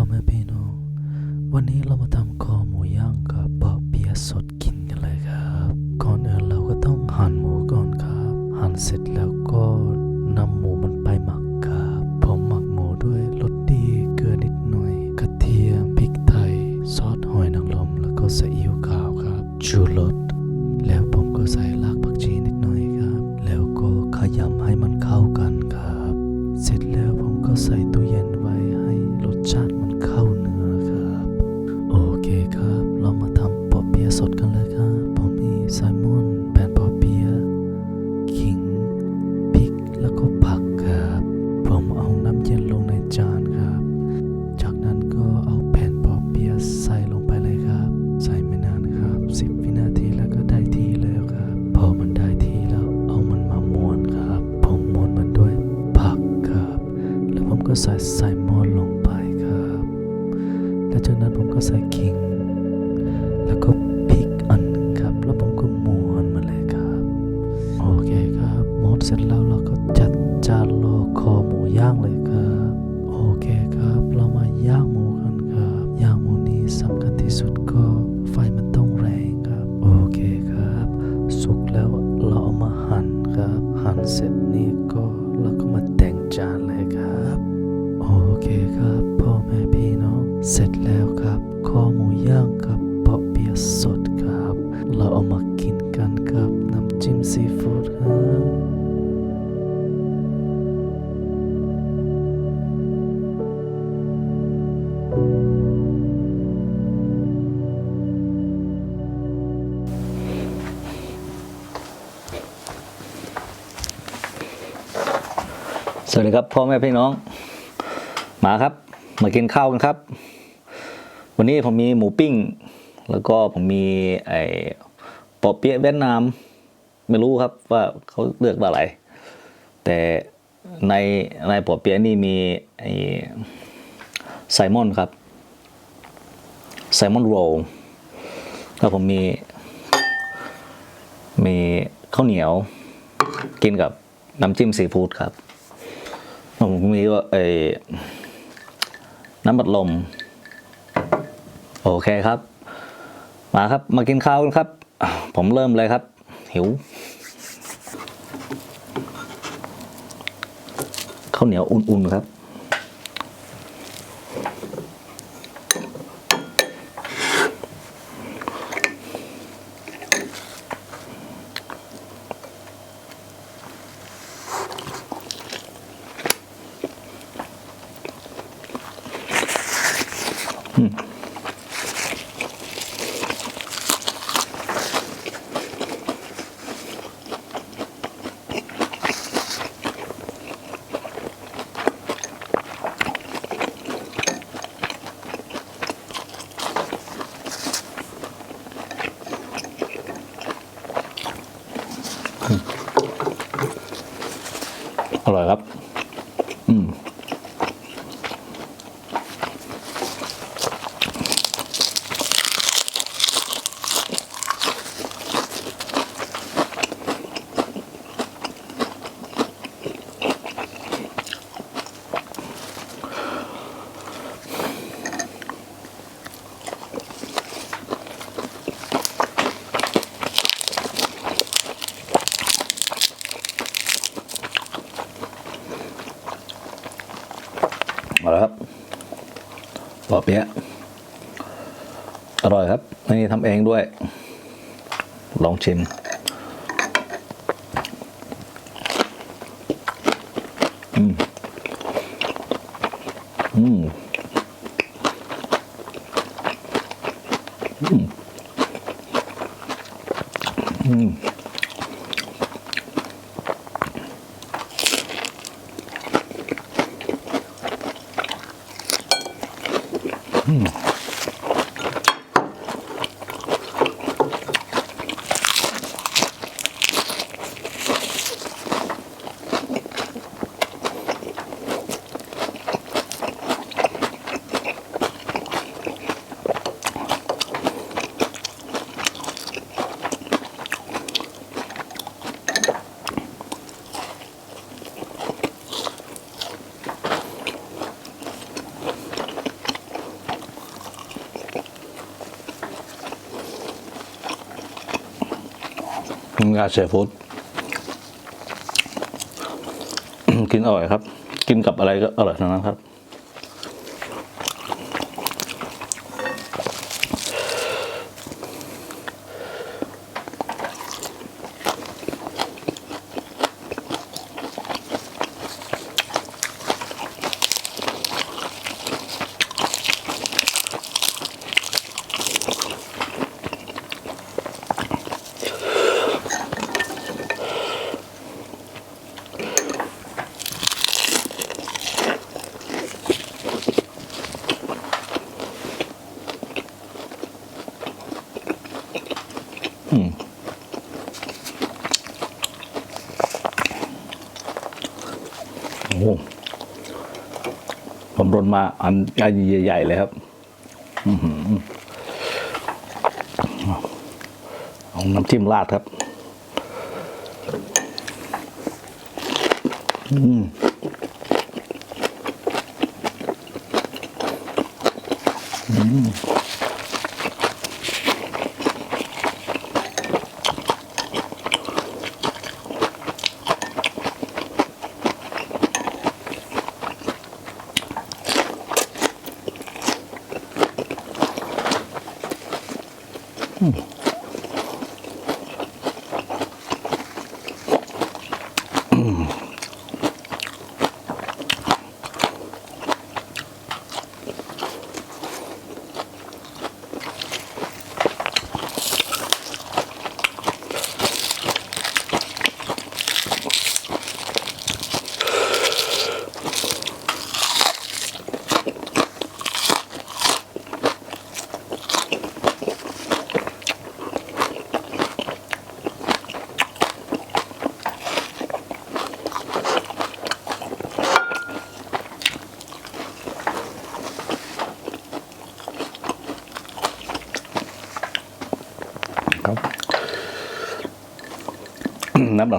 พ่อแม่พี่น้อง วันนี้เรามาทำคอหมูย่างกับปอเปียสดกินกันเลยครับ ก่อนอื่นเราก็ต้องหั่นหมูก่อนครับ หั่นเสร็จแล้วก็นำหมูมันไปหมักครับ ผมหมักหมูด้วยรสดีเกลือนิดหน่อย กระเทียมพริกไทย ซอสหอยนางรมแล้วก็ซีอิ๊วขาวครับชูรส แมากินกันกับน้ำจิ้มซีฟู้ดครับสวัสดีครับพ่อแม่พี่น้อง มาครับ มากินข้าวกันครับ วันนี้ผมมีหมูปิ้ง แล้วก็ผมมีไอ ปอเปี๊ยะเวียดนาม ไม่รู้ครับว่าเขาเลือกอะไร แต่ในในปอเปี๊ยะนี่มีไอ้ไซมอนครับไซมอนโรลแล้วผมมี มีข้าวเหนียวกินกับน้ำจิ้มซีฟู้ดครับผมมีว่าเออน้ำบัดลม โอเคครับ มาครับ มากินข้าวกันครับ ผมเริ่มเลยครับ หิวข้าวเหนียวอุ่นๆครับ อเปี๊ยะอร่อยครับ นี่ทำเองด้วย ลองชิม อืม อืม อืม อืม งาซีฟู้ดกินอร่อยครับ กินกับอะไรก็อร่อยทั้งนั้นครับ โอ้ผมรนมาอันอันใหญ่ๆเลยครับอื้อหือเอาน้ำจิ้มราดครับ อืม น้ำหลั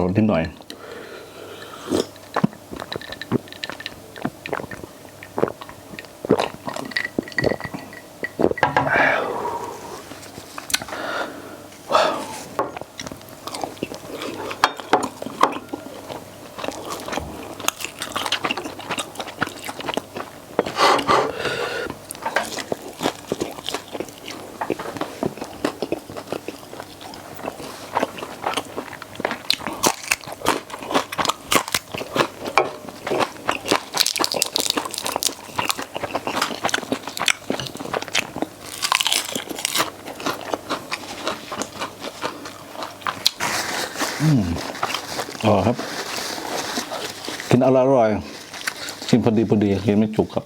อยอ๋อครับ กินอร่อยอร่อยกินพอดีพอดีกินไม่จุกครับ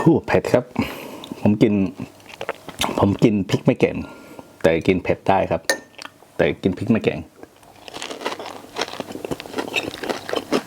โอ้เผ็ดครับ ผมกิน ผมกินพริกไม่เก่ง แต่กินเผ็ดได้ครับ แต่กินพริกไม่เก่ง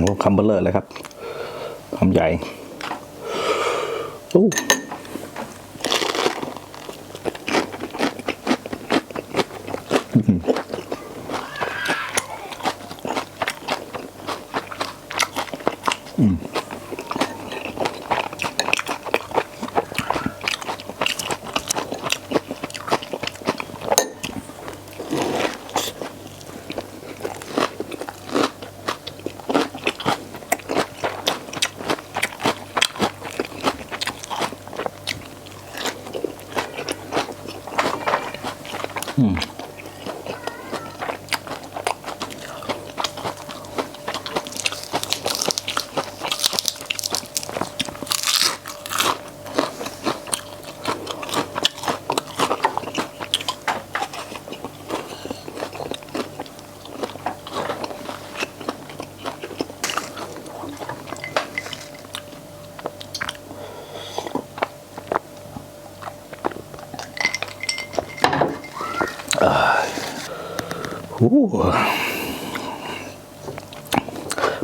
โอ้ คำเบลเลอร์เลยครับคำใหญ่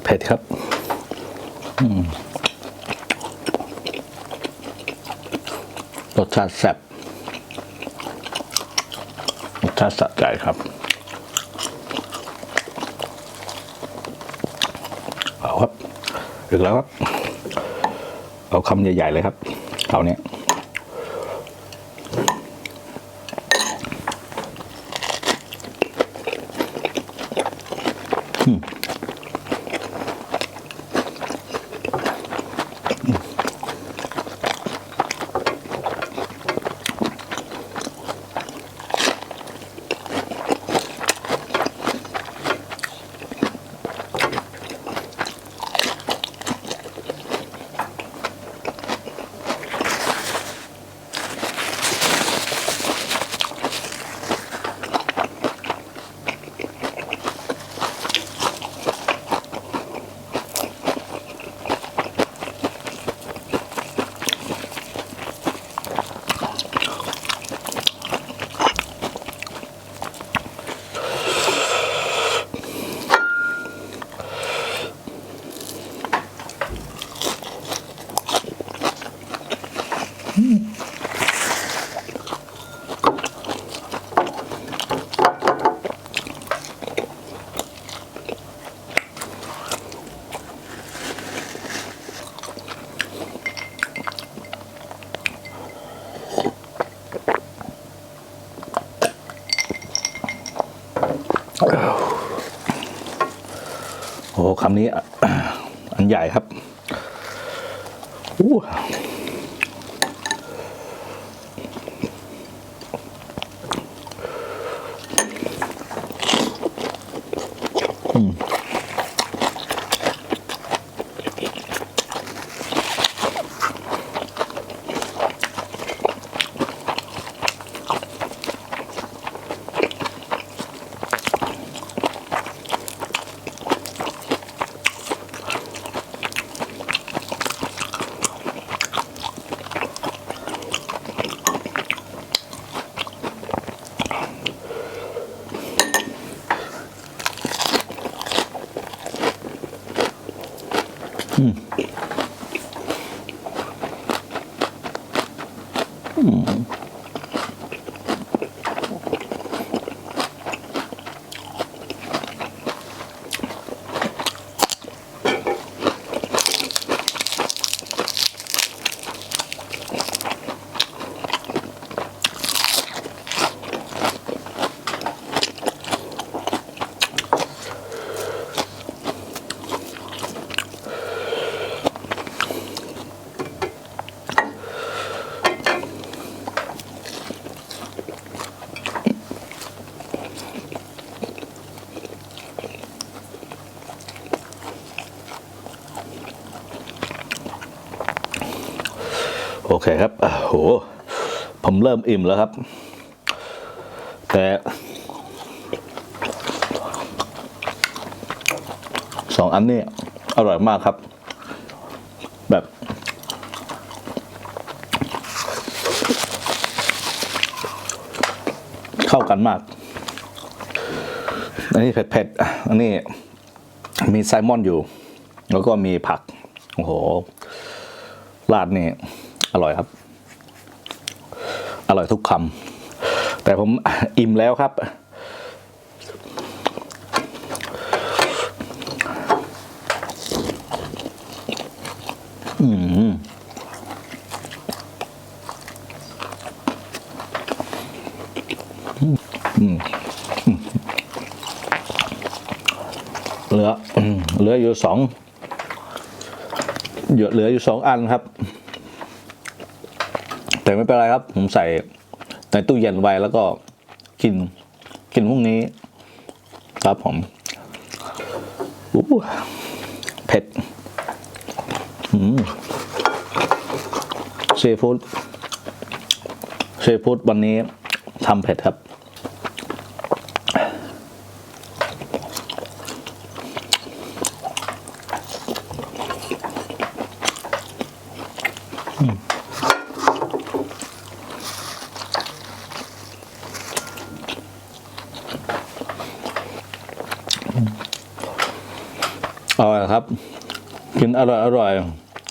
เผ็ดครับ รสชาติแซ่บรสชาติสะใจครับเอาครับ ถึงแล้วครับ เอาคำใหญ่ ๆ เลยครับเอาเนี้ย คำนี้อันใหญ่ครับอู้โอ เคครับโอะโห ผมเริ่มอิ่มแล้วครับ แต่สองอันนี้อร่อยมากครับ แบบ เข้ากันมาก อันนี้เผ็ดๆ อันนี้มีไซมอนอยู่ แล้วก็มีผัก โอ้โห ราดนี่ อร่อยครับ อร่อยทุกคำแต่ผมอิ่มแล้วครับ อืมอืมอืมเหลือเหลืออยู่สองเหลืออยู่สองอันครับ แต่ไม่เป็นไรครับ ผมใส่ในตู้เย็นไว้แล้วก็กินกินพรุ่งนี้ ครับผมอู้เผ็ดอืมซีฟู้ดซีฟู้ดวันนี้ทำเผ็ดครับ อ อร่อยครับ กินอร่อยอร่อย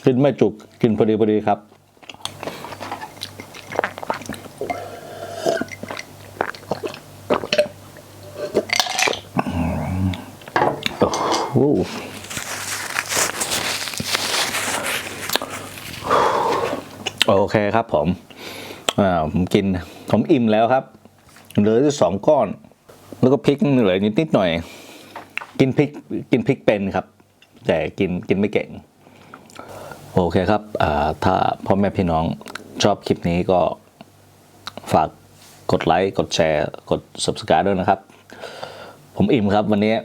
กินไม่จุกกินพอดีพอดีครับ โอ้โอเคครับผมอ่าผมกิน ผมอิ่มแล้วครับเหลือสองก้อน แล้วก็พริกเหลือนิดนิดหน่อย กินพริกกินพริกเป็นครับ แต่กินกินไม่เก่ง โอเคครับถ้าพ่อแม่พี่น้องชอบคลิปนี้ก็ฝากกดไลค์ กดแชร์ กด subscribe ด้วยนะครับ ผมอิ่มครับวันนี้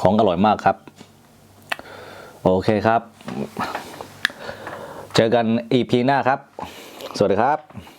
ของอร่อยมากครับ โอเคครับ เจอกัน EP หน้าครับ สวัสดีครับ